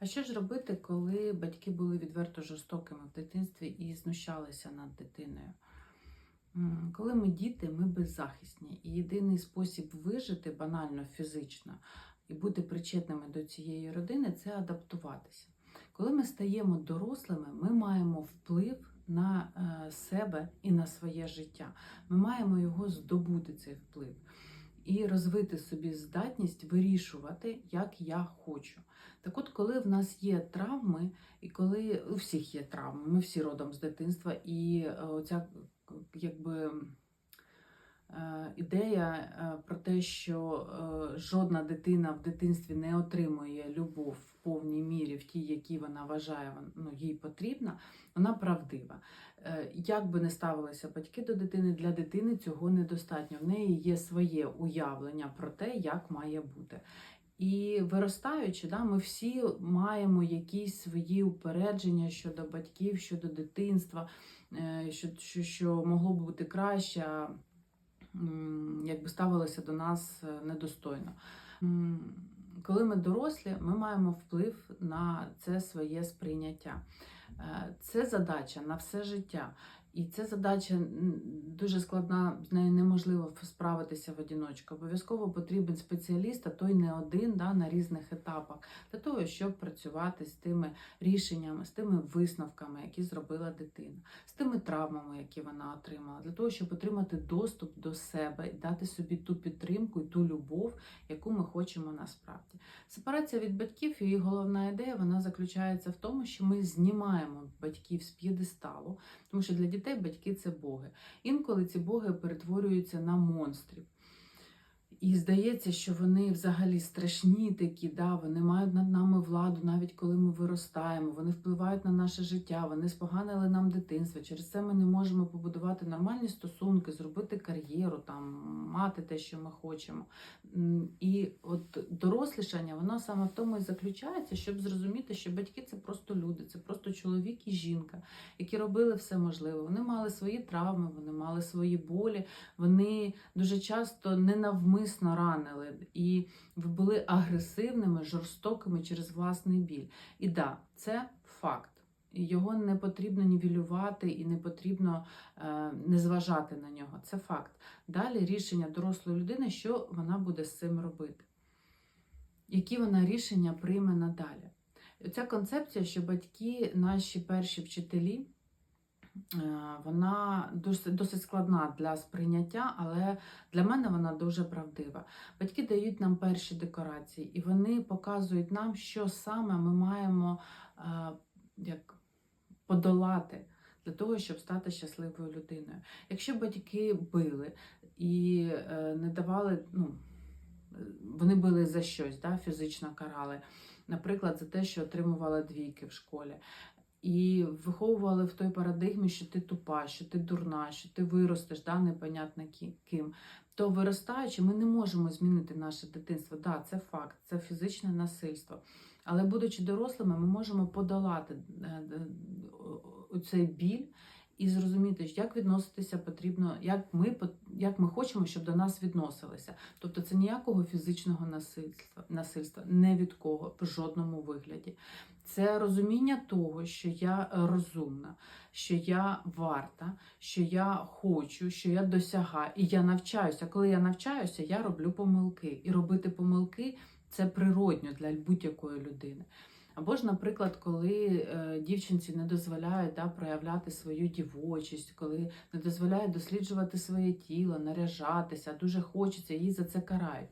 А що ж робити, коли батьки були відверто жорстокими в дитинстві і знущалися над дитиною? Коли ми діти, ми беззахисні, і єдиний спосіб вижити банально фізично і бути причетними до цієї родини це адаптуватися. Коли ми стаємо дорослими, ми маємо вплив на е, себе і на своє життя. Ми маємо його здобути, цей вплив, і розвити собі здатність вирішувати, як я хочу. Так от, коли в нас є травми, і коли у всіх є травми, ми всі родом з дитинства, і е, оця якби. Е, Ідея е, про те, що е, жодна дитина в дитинстві не отримує любов в повній мірі, в тій, якій вона вважає, ну, їй потрібна, вона правдива. Як би не ставилися батьки до дитини, для дитини цього недостатньо. В неї є своє уявлення про те, як має бути. І виростаючи, да, ми всі маємо якісь свої упередження щодо батьків, щодо дитинства, що, що, що могло б бути краще, якби ставилося до нас е, недостойно. Коли ми дорослі, ми маємо вплив на це своє сприйняття. Е, Це задача на все життя. І ця задача дуже складна, з нею неможливо справитися в одиночку. Обов'язково потрібен спеціаліст, а той не один да, на різних етапах, для того, щоб працювати з тими рішеннями, з тими висновками, які зробила дитина, з тими травмами, які вона отримала, для того, щоб отримати доступ до себе і дати собі ту підтримку і ту любов, яку ми хочемо насправді. Сепарація від батьків її головна ідея вона заключається в тому, що ми знімаємо батьків з п'єдесталу, тому що для дітей батьки це боги. Інколи ці боги перетворюються на монстрів. І здається, що вони взагалі страшні такі, да, вони мають над нами владу, навіть коли ми виростаємо, вони впливають на наше життя, вони споганили нам дитинство. Через це ми не можемо побудувати нормальні стосунки, зробити кар'єру, там, мати те, що ми хочемо. І от дорослішання, воно саме в тому і заключається, щоб зрозуміти, що батьки це просто люди, це просто чоловік і жінка, які робили все можливе. Вони мали свої травми, вони мали свої болі, вони дуже часто ненавмисно ранили і були агресивними, жорстокими через власний біль. І да, це факт. Його не потрібно нівелювати і не потрібно е, не зважати на нього. Це факт. Далі рішення дорослої людини, що вона буде з цим робити, які вона рішення прийме надалі. Ця концепція, що батьки наші перші вчителі, е, вона досить, досить складна для сприйняття, але для мене вона дуже правдива. Батьки дають нам перші декорації, і вони показують нам, що саме ми маємо е, як подолати для того, щоб стати щасливою людиною. Якщо батьки били і е, не давали, ну, вони били за щось, да, фізично карали, наприклад, за те, що отримувала двійки в школі. І виховували в той парадигмі, що ти тупа, що ти дурна, що ти виростеш, да, непонятно ким. То виростаючи, ми не можемо змінити наше дитинство. Да, це факт, це фізичне насильство. Але будучи дорослими, ми можемо подолати е, е, цей біль і зрозуміти, як відноситися потрібно, як ми, як ми хочемо, щоб до нас відносилися. Тобто це ніякого фізичного насильства, насильства не від кого в жодному вигляді. Це розуміння того, що я розумна, що я варта, що я хочу, що я досягаю, і я навчаюся. Коли я навчаюся, я роблю помилки. І робити помилки це природньо для будь-якої людини. Або ж, наприклад, коли е, дівчинці не дозволяють да, проявляти свою дівочість, коли не дозволяють досліджувати своє тіло, наряжатися, дуже хочеться, її за це карають.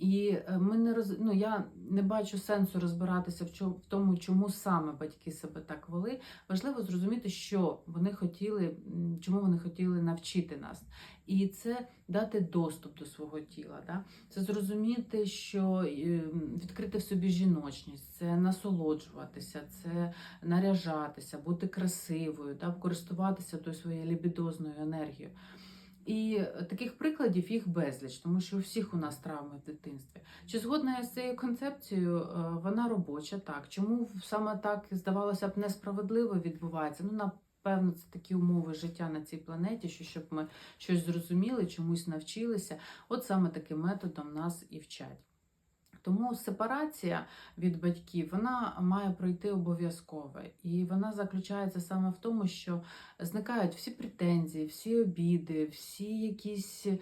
І е, ми не роз... ну, я не бачу сенсу розбиратися в, чому, в тому, чому саме батьки себе так вели. Важливо зрозуміти, що вони хотіли, чому вони хотіли навчити нас. І це дати доступ до свого тіла. Да? Це зрозуміти, що е, відкрити в собі жіночність, це насолоджуватися, це наряжатися, бути красивою, да? користуватися тою своєю лібідозною енергією. І таких прикладів їх безліч, тому що у всіх у нас травми в дитинстві. Чи згодна я з цією концепцією? Е, Вона робоча, так. Чому саме так здавалося б несправедливо відбувається? Ну, напевно, це такі умови життя на цій планеті, що щоб ми щось зрозуміли, чомусь навчилися. От саме таким методом нас і вчать. Тому сепарація від батьків вона має пройти обов'язково. І вона заключається саме в тому, що зникають всі претензії, всі обіди, всі якісь е,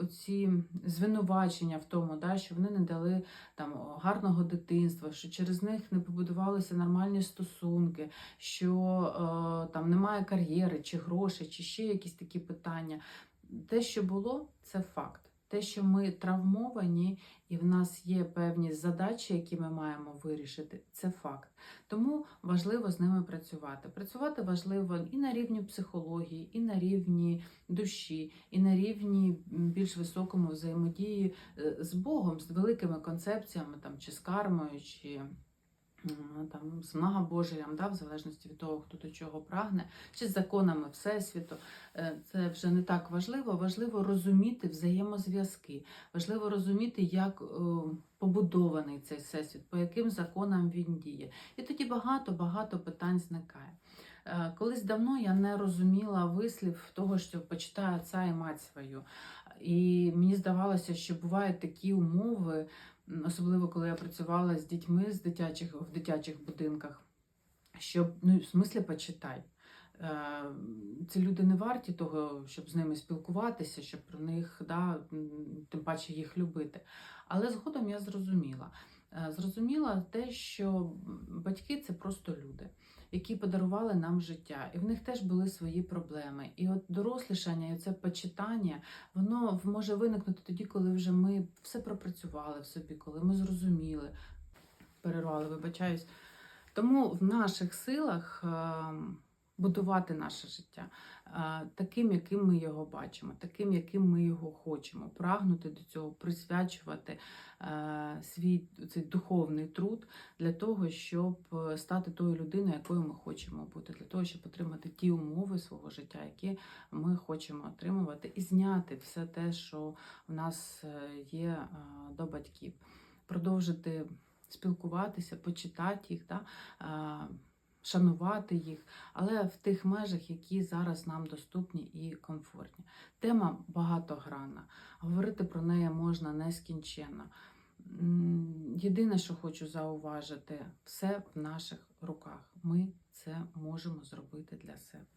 оці звинувачення в тому, да, що вони не дали там гарного дитинства, що через них не побудувалися нормальні стосунки, що е, там немає кар'єри чи грошей, чи ще якісь такі питання. Те, що було, це факт. Те, що ми травмовані, і в нас є певні задачі, які ми маємо вирішити, це факт. Тому важливо з ними працювати. Працювати важливо і на рівні психології, і на рівні душі, і на рівні більш високому взаємодії е, з Богом, з великими концепціями, там, чи з кармою, чи там, з многобожіям, да, в залежності від того, хто до чого прагне, чи з законами Всесвіту. Е, Це вже не так важливо. Важливо розуміти взаємозв'язки, важливо розуміти, як е, побудований цей всесвіт, по яким законам він діє. І тоді багато-багато питань зникає. Е, Колись давно я не розуміла вислів того, що почитає отця і мать свою. І мені здавалося, що бувають такі умови, особливо коли я працювала з дітьми з дитячих, в дитячих будинках, що ну, в смислі почитай. Е, Ці люди не варті того, щоб з ними спілкуватися, щоб про них, да, тим паче їх любити. Але згодом я зрозуміла. Е, Зрозуміла те, що батьки це просто люди, які подарували нам життя, і в них теж були свої проблеми. І от дорослішання, і це почитання, воно може виникнути тоді, коли вже ми все пропрацювали в собі, коли ми зрозуміли, перервали, вибачаюсь. Тому в наших силах ем, будувати наше життя таким, яким ми його бачимо, таким, яким ми його хочемо, прагнути до цього, присвячувати е, свій цей духовний труд для того, щоб е, стати тою людиною, якою ми хочемо бути, для того, щоб отримати ті умови свого життя, які ми хочемо отримувати, і зняти все те, що в нас е, є до батьків, продовжити спілкуватися, почитати їх. Да? Шанувати їх, але в тих межах, які зараз нам доступні і комфортні. Тема багатогранна, говорити про неї можна нескінченно. Єдине, що хочу зауважити, все в наших руках. Ми це можемо зробити для себе.